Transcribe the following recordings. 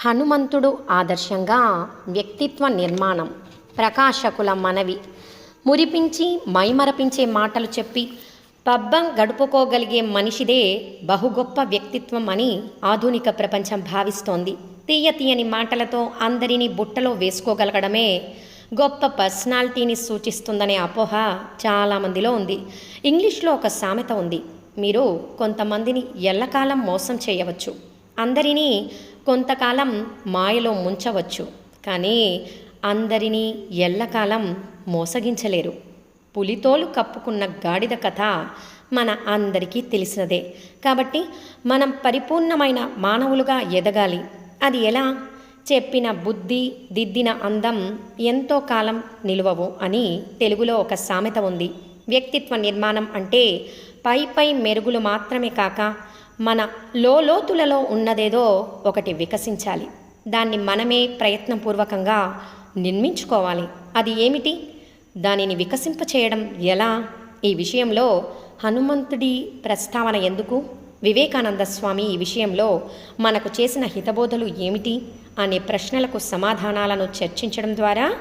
హనుమంతుడు ఆదర్శంగా వ్యక్తిత్వ నిర్మాణం. ప్రకాశకుల మనవి. మురిపించి మైమరపించే మాటలు చెప్పి పబ్బం గడుపుకోగలిగే మనిషిదే బహు గొప్ప వ్యక్తిత్వం అని ఆధునిక ప్రపంచం భావిస్తోంది. తీయ తీయని మాటలతో అందరినీ బుట్టలో వేసుకోగలగడమే గొప్ప పర్సనాలిటీని సూచిస్తుందనే అపోహ చాలామందిలో ఉంది. ఇంగ్లీష్లో ఒక సామెత ఉంది. మీరు కొంతమందిని ఎల్లకాలం మోసం చేయవచ్చు. అందరినీ కొంతకాలం మాయలో ముంచవచ్చు కానీ అందరినీ ఎల్లకాలం మోసగించలేరు. పులితోలు కప్పుకున్న గాడిద కథ మన అందరికీ తెలిసినదే. కాబట్టి మనం పరిపూర్ణమైన మానవులుగా ఎదగాలి. అది ఎలా? చెప్పిన బుద్ధి దిద్దిన అందం ఎంతో కాలం నిలువవు అని తెలుగులో ఒక సామెత ఉంది. వ్యక్తిత్వ నిర్మాణం అంటే పై పై మెరుగులు మాత్రమే కాక మన లోతులలో ఉన్నదేదో ఒకటి వికసించాలి. దాన్ని మనమే ప్రయత్నపూర్వకంగా నిర్మించుకోవాలి. అది ఏమిటి? దానిని వికసింపచేయడం ఎలా? ఈ విషయంలో హనుమంతుడి ప్రస్తావన ఎందుకు? వివేకానంద స్వామి ఈ విషయంలో మనకు చేసిన హితబోధలు ఏమిటి? అనే ప్రశ్నలకు సమాధానాలను చర్చించడం ద్వారా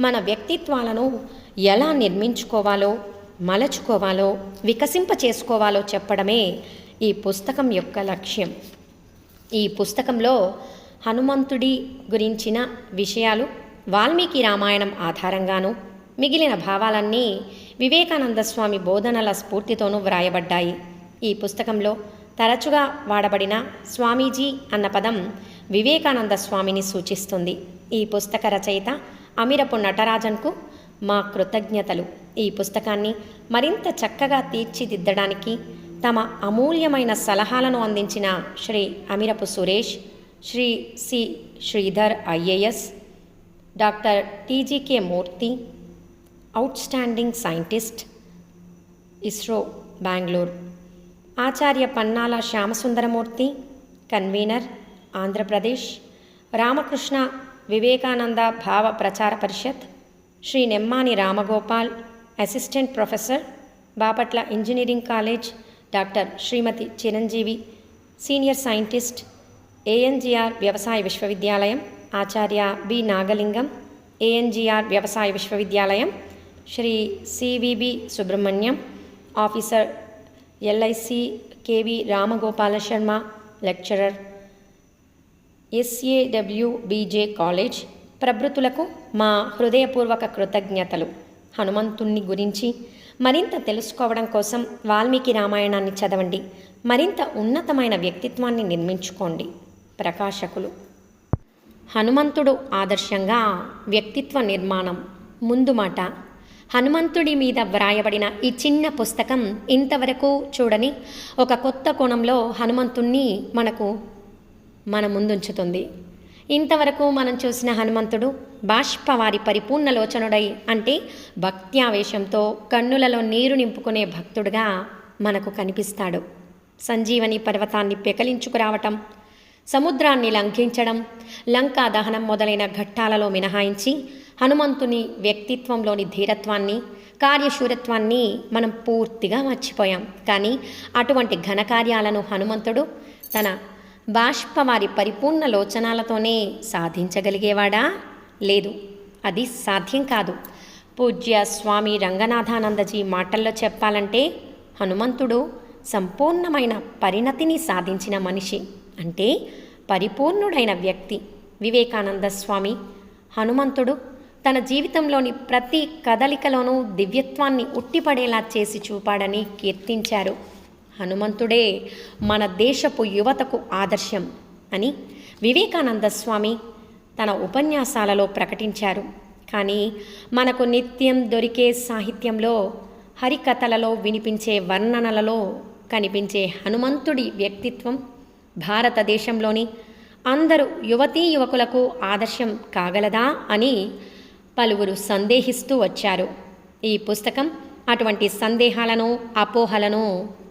మన వ్యక్తిత్వాలను ఎలా నిర్మించుకోవాలో మలచుకోవాలో వికసింప చేసుకోవాలో చెప్పడమే ఈ పుస్తకం యొక్క లక్ష్యం. ఈ పుస్తకంలో హనుమంతుడి గురించిన విషయాలు వాల్మీకి రామాయణం ఆధారంగాను మిగిలిన భావాలన్నీ వివేకానంద స్వామి బోధనల స్ఫూర్తితోనూ వ్రాయబడ్డాయి. ఈ పుస్తకంలో తరచుగా వాడబడిన స్వామీజీ అన్న పదం వివేకానంద స్వామిని సూచిస్తుంది. ఈ పుస్తక రచయిత అమిరపు నటరాజన్కు మా కృతజ్ఞతలు. ఈ పుస్తకాన్ని మరింత చక్కగా తీర్చిదిద్దడానికి తమ అమూల్యమైన సలహాలను అందించిన Shri Amirapu Suresh Shri C Sridhar IAS doctor TGK Murthy outstanding scientist ISRO Bengaluru. Acharya Pannala Shyamasundaramurthy convener Andhra Pradesh Ramakrishna Vivekananda Bhava Prachara Parishat Shri Nemmani Ramagopal assistant professor Bapatla engineering college doctor Shrimati Chiranjeevi senior scientist ANGR Vyavasaya Vishwavidyalayam Acharya B. Nagalingam ANGR Vyavasaya Vishwavidyalayam Shri CVB Subrahmanyam officer LIC KV Ramagopala Sharma lecturer SAWBJ college. ప్రభృతులకు మా హృదయపూర్వక కృతజ్ఞతలు. హనుమంతుణ్ణి గురించి మరింత తెలుసుకోవడం కోసం వాల్మీకి రామాయణాన్ని చదవండి. మరింత ఉన్నతమైన వ్యక్తిత్వాన్ని నిర్మించుకోండి. ప్రకాశకులు. హనుమంతుడు ఆదర్శంగా వ్యక్తిత్వ నిర్మాణం. ముందు మాట. హనుమంతుడి మీద వ్రాయబడిన ఈ చిన్న పుస్తకం ఇంతవరకు చూడని ఒక కొత్త కోణంలో హనుమంతుణ్ణి మనకు మన ముందుంచుతుంది. ఇంతవరకు మనం చూసిన హనుమంతుడు బాష్పవారి పరిపూర్ణ లోచనుడై అంటే భక్త్యావేశంతో కన్నులలో నీరు నింపుకునే భక్తుడుగా మనకు కనిపిస్తాడు. సంజీవని పర్వతాన్ని పెకలించుకురావటం సముద్రాన్ని లంఘించడం లంకా దహనం మొదలైన ఘట్టాలలో మినహాయించి హనుమంతుని వ్యక్తిత్వంలోని ధీరత్వాన్ని కార్యశూరత్వాన్ని మనం పూర్తిగా మర్చిపోయాం. కానీ అటువంటి ఘనకార్యాలను హనుమంతుడు తన బాష్పవారి పరిపూర్ణ లోచనాలతోనే సాధించగలిగేవాడా? లేదు. అది సాధ్యం కాదు. పూజ్య స్వామి రంగనాథానందజీ మాటల్లో చెప్పాలంటే హనుమంతుడు సంపూర్ణమైన పరిణతిని సాధించిన మనిషి అంటే పరిపూర్ణుడైన వ్యక్తి. వివేకానంద స్వామి హనుమంతుడు తన జీవితంలోని ప్రతి కదలికలోనూ దివ్యత్వాన్ని ఉట్టిపడేలా చేసి చూపాడని కీర్తించారు. హనుమంతుడే మన దేశపు యువతకు ఆదర్శం అని వివేకానంద స్వామి తన ఉపన్యాసాలలో ప్రకటించారు. కానీ మనకు నిత్యం దొరికే సాహిత్యంలో హరికథలలో వినిపించే వర్ణనలలో కనిపించే హనుమంతుడి వ్యక్తిత్వం భారతదేశంలోని అందరూ యువతీ యువకులకు ఆదర్శం కాగలదా అని పలువురు సందేహిస్తూ వచ్చారు. ఈ పుస్తకం అటువంటి సందేహాలను అపోహలను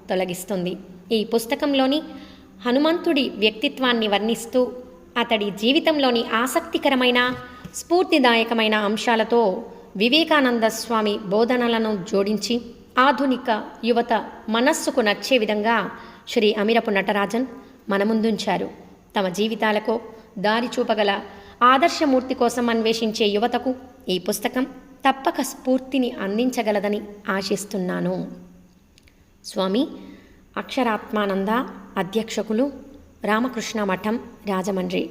తొలగిస్తుంది. ఈ పుస్తకంలోని హనుమంతుడి వ్యక్తిత్వాన్ని వర్ణిస్తూ అతడి జీవితంలోని ఆసక్తికరమైన స్ఫూర్తిదాయకమైన అంశాలతో వివేకానంద స్వామి బోధనలను జోడించి ఆధునిక యువత మనస్సుకు నచ్చే విధంగా శ్రీ అమిరపు నటరాజన్ మన ముందుంచారు తమ జీవితాలకు దారి చూపగల ఆదర్శమూర్తి కోసం అన్వేషించే యువతకు ఈ పుస్తకం తప్పక స్ఫూర్తిని అందించగలదని ఆశిస్తున్నాను. స్వామి అక్షరాత్మానంద అధ్యక్షకులు రామకృష్ణ మఠం రాజమండ్రి.